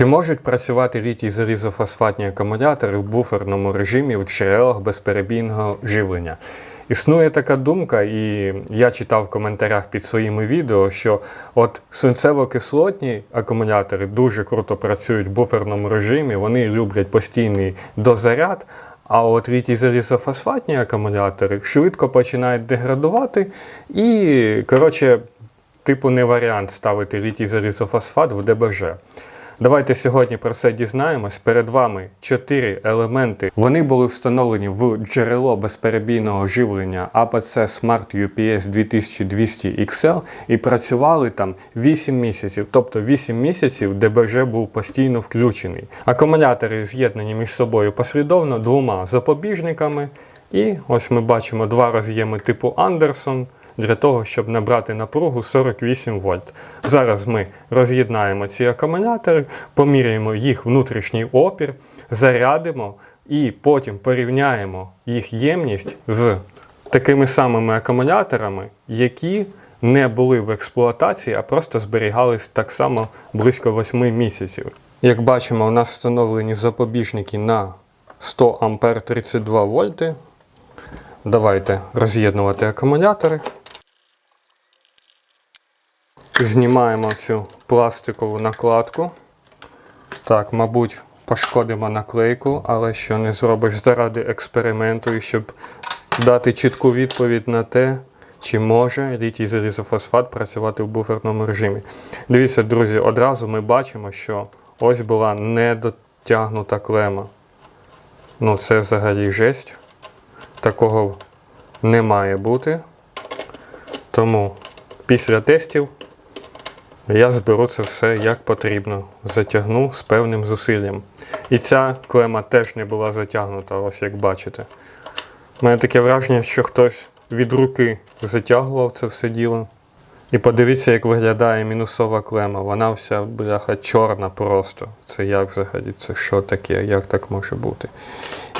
Чи можуть працювати літій залізофосфатні акумулятори в буферному режимі в джерелах безперебійного живлення? Існує така думка, і я читав в коментарях під своїми відео, що от свинцево-кислотні акумулятори дуже круто працюють в буферному режимі, вони люблять постійний дозаряд. А от літій залізофосфатні акумулятори швидко починають деградувати і, коротше, типу не варіант ставити літій залізофосфат в ДБЖ. Давайте сьогодні про це дізнаємось. Перед вами чотири елементи. Вони були встановлені в джерело безперебійного живлення APC Smart UPS 2200 XL і працювали там 8 місяців. Тобто 8 місяців ДБЖ був постійно включений. Акумулятори з'єднані між собою послідовно двома запобіжниками. І ось ми бачимо два роз'єми типу Андерсон для того, щоб набрати напругу 48 вольт. Зараз ми роз'єднаємо ці акумулятори, поміряємо їх внутрішній опір, зарядимо і потім порівняємо їх ємність з такими самими акумуляторами, які не були в експлуатації, а просто зберігались так само близько 8 місяців. Як бачимо, у нас встановлені запобіжники на 100 ампер 32 вольти. Давайте роз'єднувати акумулятори. Знімаємо цю пластикову накладку. Так, мабуть, пошкодимо наклейку, але що не зробиш заради експерименту і щоб дати чітку відповідь на те, чи може літій залізофосфат працювати в буферному режимі. Дивіться, друзі, одразу ми бачимо, що ось була недотягнута клема. Ну, це взагалі жесть. Такого не має бути. Тому після тестів я зберу це все як потрібно. Затягну з певним зусиллям. І ця клема теж не була затягнута, ось як бачите. У мене таке враження, що хтось від руки затягував це все діло. І подивіться, як виглядає мінусова клема. Вона вся, бляха, чорна просто. Це як взагалі? Це що таке? Як так може бути?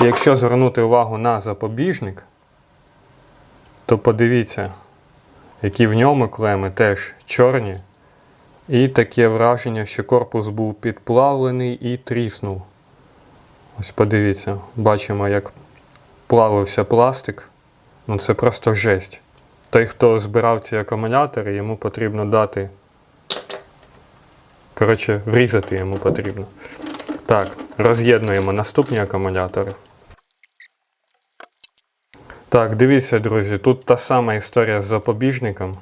І якщо звернути увагу на запобіжник, то подивіться, які в ньому клеми теж чорні. І таке враження, що корпус був підплавлений і тріснув. Ось подивіться, бачимо, як плавився пластик. Ну це просто жесть. Той, хто збирав ці акумулятори, йому потрібно дати. Коротше, врізати йому потрібно. Так, роз'єднуємо наступні акумулятори. Так, дивіться, друзі, тут та сама історія з запобіжником.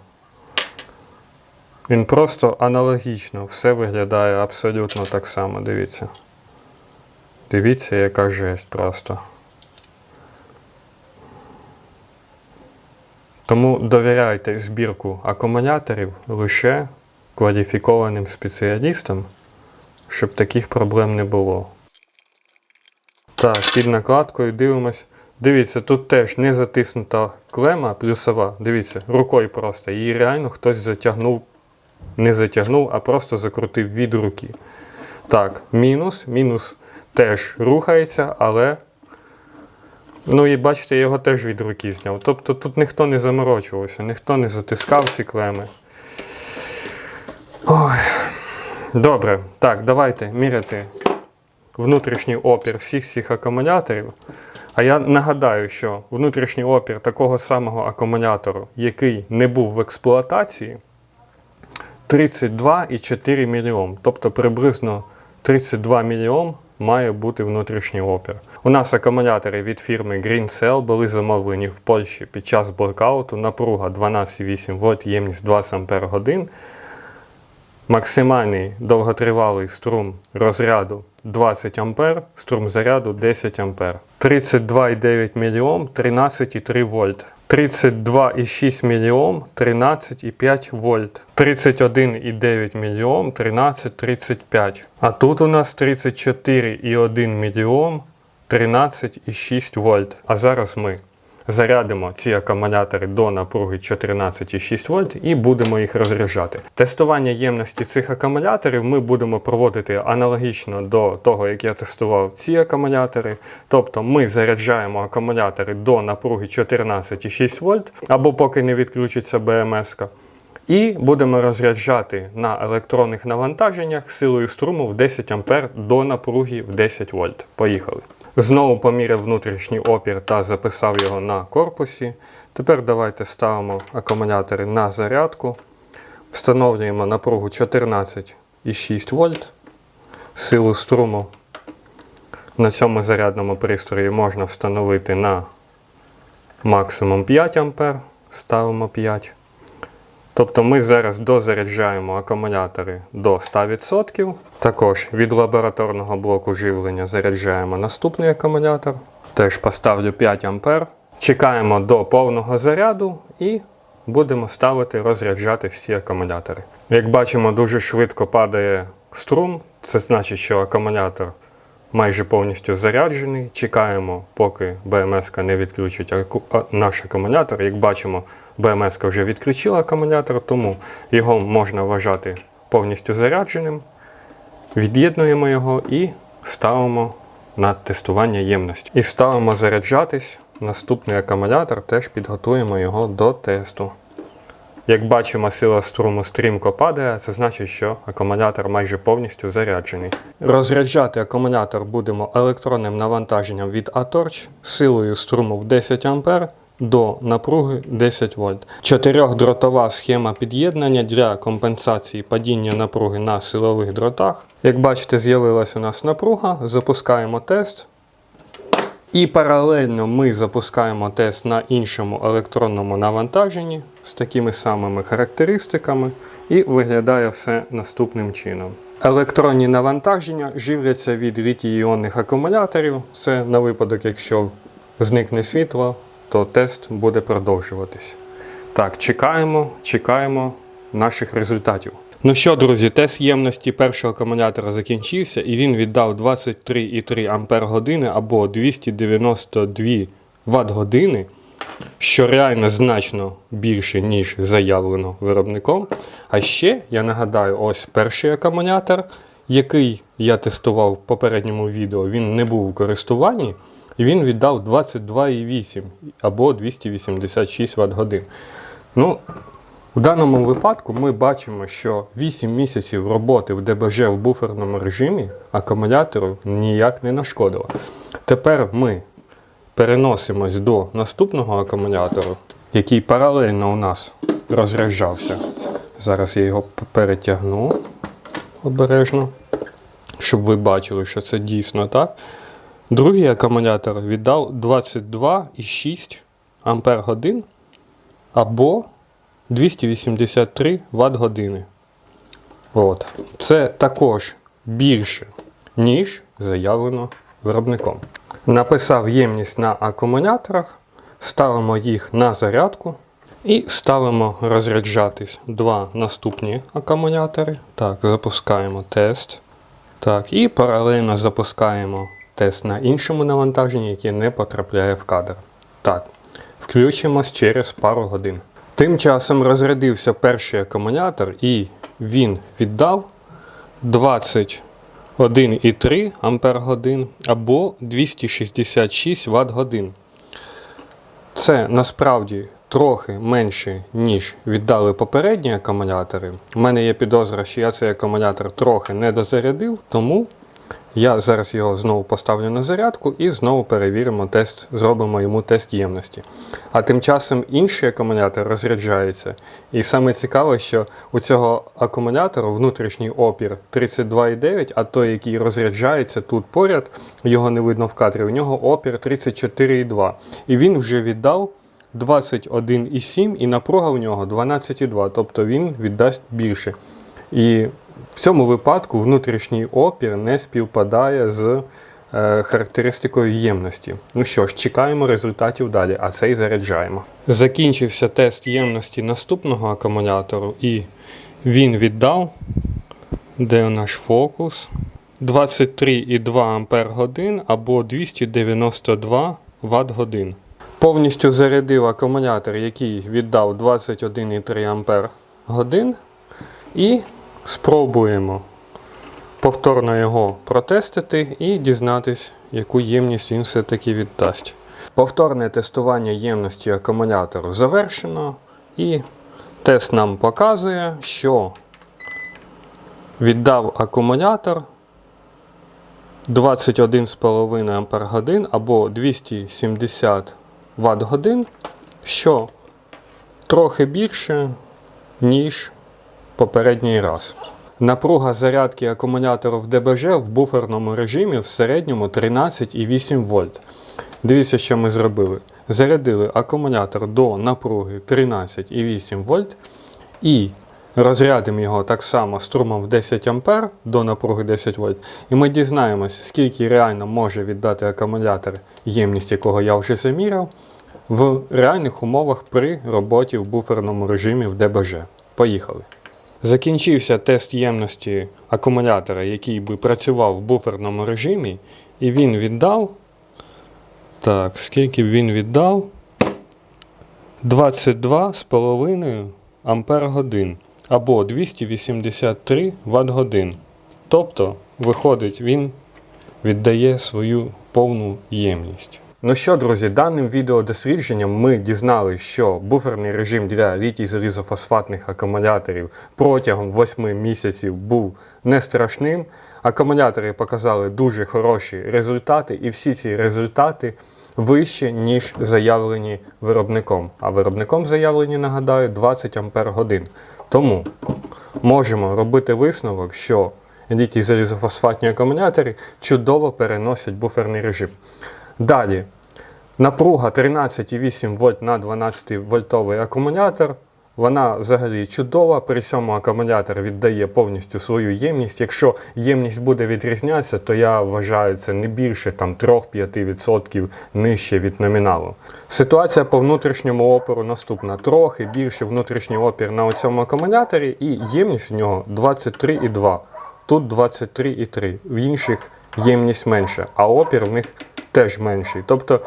Він просто аналогічно, все виглядає абсолютно так само, дивіться. Дивіться, яка жесть просто. Тому довіряйте збірку акумуляторів лише кваліфікованим спеціалістам, щоб таких проблем не було. Так, під накладкою дивимось. Дивіться, тут теж не затиснута клема плюсова. Дивіться, рукою просто. Її реально хтось затягнув, не затягнув, а просто закрутив від руки. Так, мінус. Мінус теж рухається, але. Ну і бачите, я його теж від руки зняв. Тобто тут ніхто не заморочувався, ніхто не затискав ці клеми. Ой. Добре, так, давайте міряти внутрішній опір всіх цих акумуляторів. А я нагадаю, що внутрішній опір такого самого акумулятору, який не був в експлуатації, 32,4 мільйом. Тобто приблизно 32 мільйом має бути внутрішній опір. У нас акумулятори від фірми Green Cell були замовлені в Польщі під час блокауту. Напруга 12,8 Вт, ємність 20 Ампер годин. Максимальний довготривалий струм розряду 20 А, струм заряду 10 А. 32,9 мільйом 13,3 вольт. 32,6 мільйом 13,5 вольт. 31,9 мільйом 13,35. А тут у нас 34,1 мільйом 13,6 вольт. А зараз ми зарядимо ці акумулятори до напруги 14,6 вольт і будемо їх розряджати. Тестування ємності цих акумуляторів ми будемо проводити аналогічно до того, як я тестував ці акумулятори. Тобто ми заряджаємо акумулятори до напруги 14,6 вольт, або поки не відключиться БМС. І будемо розряджати на електронних навантаженнях силою струму в 10 А до напруги в 10 вольт. Поїхали. Знову поміряв внутрішній опір та записав його на корпусі. Тепер давайте ставимо акумулятори на зарядку. Встановлюємо напругу 14,6 вольт. Силу струму на цьому зарядному пристрої можна встановити на максимум 5 А. Ставимо 5. Тобто ми зараз дозаряджаємо акумулятори до 100%. Також від лабораторного блоку живлення заряджаємо наступний акумулятор. Теж поставлю 5 А. Чекаємо до повного заряду і будемо ставити розряджати всі акумулятори. Як бачимо, дуже швидко падає струм. Це значить, що акумулятор майже повністю заряджений. Чекаємо, поки БМС не відключить наш акумулятор. Як бачимо, БМС вже відключила акумулятор, тому його можна вважати повністю зарядженим. Від'єднуємо його і ставимо на тестування ємності. І ставимо заряджатись. Наступний акумулятор теж підготуємо його до тесту. Як бачимо, сила струму стрімко падає, це значить, що акумулятор майже повністю заряджений. Розряджати акумулятор будемо електронним навантаженням від Atorch силою струму в 10 А до напруги 10 вольт. Чотирьохдротова схема під'єднання для компенсації падіння напруги на силових дротах. Як бачите, з'явилась у нас напруга, запускаємо тест. І паралельно ми запускаємо тест на іншому електронному навантаженні з такими самими характеристиками, і виглядає все наступним чином. Електронні навантаження живляться від літій-іонних акумуляторів. Це на випадок, якщо зникне світло, то тест буде продовжуватись. Так, чекаємо, чекаємо наших результатів. Ну що, друзі, тест ємності першого акумулятора закінчився, і він віддав 23,3 Ампер години або 292 Вт години, що реально значно більше, ніж заявлено виробником. А ще я нагадаю, ось перший акумулятор, який я тестував в попередньому відео, він не був у користуванні. І він віддав 22,8 або 286 Вт годин. Ну, у даному випадку ми бачимо, що 8 місяців роботи в ДБЖ в буферному режимі акумулятору ніяк не нашкодило. Тепер ми переносимось до наступного акумулятору, який паралельно у нас розряджався. Зараз я його перетягну обережно, щоб ви бачили, що це дійсно так. Другий акумулятор віддав 22,6 Ампер годин або 283 Вт години. От. Це також більше, ніж заявлено виробником. Написав ємність на акумуляторах, ставимо їх на зарядку і ставимо розряджатись два наступні акумулятори. Так, запускаємо тест. Так, і паралельно запускаємо тест на іншому навантаженні, яке не потрапляє в кадр. Так, включимось через пару годин. Тим часом розрядився перший акумулятор і він віддав 21,3 Ампер годин або 266 Вт годин. Це насправді трохи менше, ніж віддали попередні акумулятори. У мене є підозра, що я цей акумулятор трохи не дозарядив, тому я зараз його знову поставлю на зарядку і знову перевіримо тест, зробимо йому тест ємності. А тим часом інший акумулятор розряджається. І саме цікаве, що у цього акумулятору внутрішній опір 32,9, а той, який розряджається тут поряд, його не видно в кадрі, у нього опір 34,2. І він вже віддав 21,7 і напруга в нього 12,2, тобто він віддасть більше. І в цьому випадку внутрішній опір не співпадає з е, характеристикою ємності. Ну що ж, чекаємо результатів далі, а цей заряджаємо. Закінчився тест ємності наступного акумулятору, і він віддав, де наш фокус, 23,2 Ампер годин або 292 Вт годин. Повністю зарядив акумулятор, який віддав 21,3 Ампер годин. І спробуємо повторно його протестити і дізнатись, яку ємність він все-таки віддасть. Повторне тестування ємності акумулятору завершено і Тест нам показує, що віддав акумулятор 21,5 Ампер годин або 270 Вт годин, що трохи більше, ніж попередній раз. Напруга зарядки акумулятору в ДБЖ в буферному режимі в середньому 13,8 вольт. Дивіться, що ми зробили. Зарядили акумулятор до напруги 13,8 вольт і розрядимо його так само струмом в 10 А до напруги 10 вольт. І ми дізнаємося, скільки реально може віддати акумулятор, ємність якого я вже заміряв, в реальних умовах при роботі в буферному режимі в ДБЖ. Поїхали. Закінчився тест ємності акумулятора, який би працював в буферному режимі, і він віддав. Так, скільки він віддав? 22,5 Ампер годин або 283 Вт годин. Тобто, виходить, він віддає свою повну ємність. Ну що, друзі, даним відеодослідженням ми дізналися, що буферний режим для літій залізофосфатних акумуляторів протягом 8 місяців був не страшним. Акумулятори показали дуже хороші результати, і всі ці результати вищі, ніж заявлені виробником. А виробником заявлені, нагадаю, 20 Ампер годин. Тому можемо робити висновок, що літій залізофосфатні акумулятори чудово переносять буферний режим. Далі, напруга 13,8 вольт на 12 вольтовий акумулятор. Вона взагалі чудова. При цьому акумулятор віддає повністю свою ємність. Якщо ємність буде відрізнятися, то я вважаю це не більше там 3-5% нижче від номіналу. Ситуація по внутрішньому опору наступна: трохи більше внутрішній опір на цьому акумуляторі, і ємність в нього 23,2. Тут 23,3. В інших ємність менша, а опір в них теж менший. Тобто,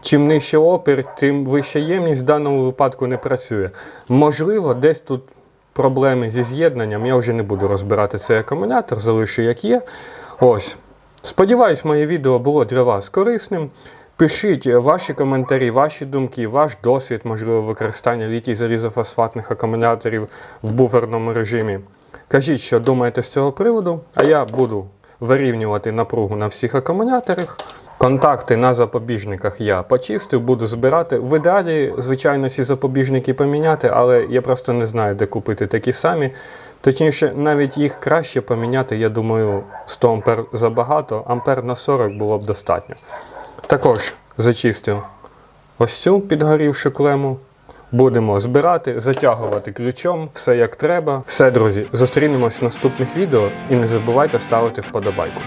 чим нижче опір, тим вища ємність в даному випадку не працює. Можливо, десь тут проблеми зі з'єднанням. Я вже не буду розбирати цей акумулятор, залишу як є. Ось. Сподіваюсь, моє відео було для вас корисним. Пишіть ваші коментарі, ваші думки, ваш досвід, можливо, використання літій залізофосфатних акумуляторів в буферному режимі. Кажіть, що думаєте з цього приводу, а я буду вирівнювати напругу на всіх акумуляторах. Контакти на запобіжниках я почистив, буду збирати. В ідеалі, звичайно, ці запобіжники поміняти, але я просто не знаю, де купити такі самі. Точніше, навіть їх краще поміняти, я думаю, 100 ампер забагато, ампер на 40 було б достатньо. Також зачистив ось цю підгорівшу клему. Будемо збирати, затягувати ключом, все як треба. Все, друзі, зустрінемось в наступних відео і не забувайте ставити вподобайку.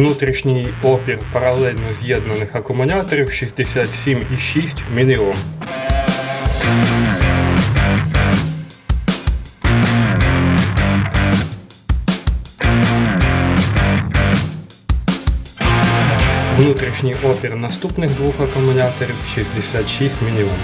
Внутрішній опір паралельно з'єднаних акумуляторів 67,6 мільйон. Внутрішній опір наступних двох акумуляторів 66 мільйон.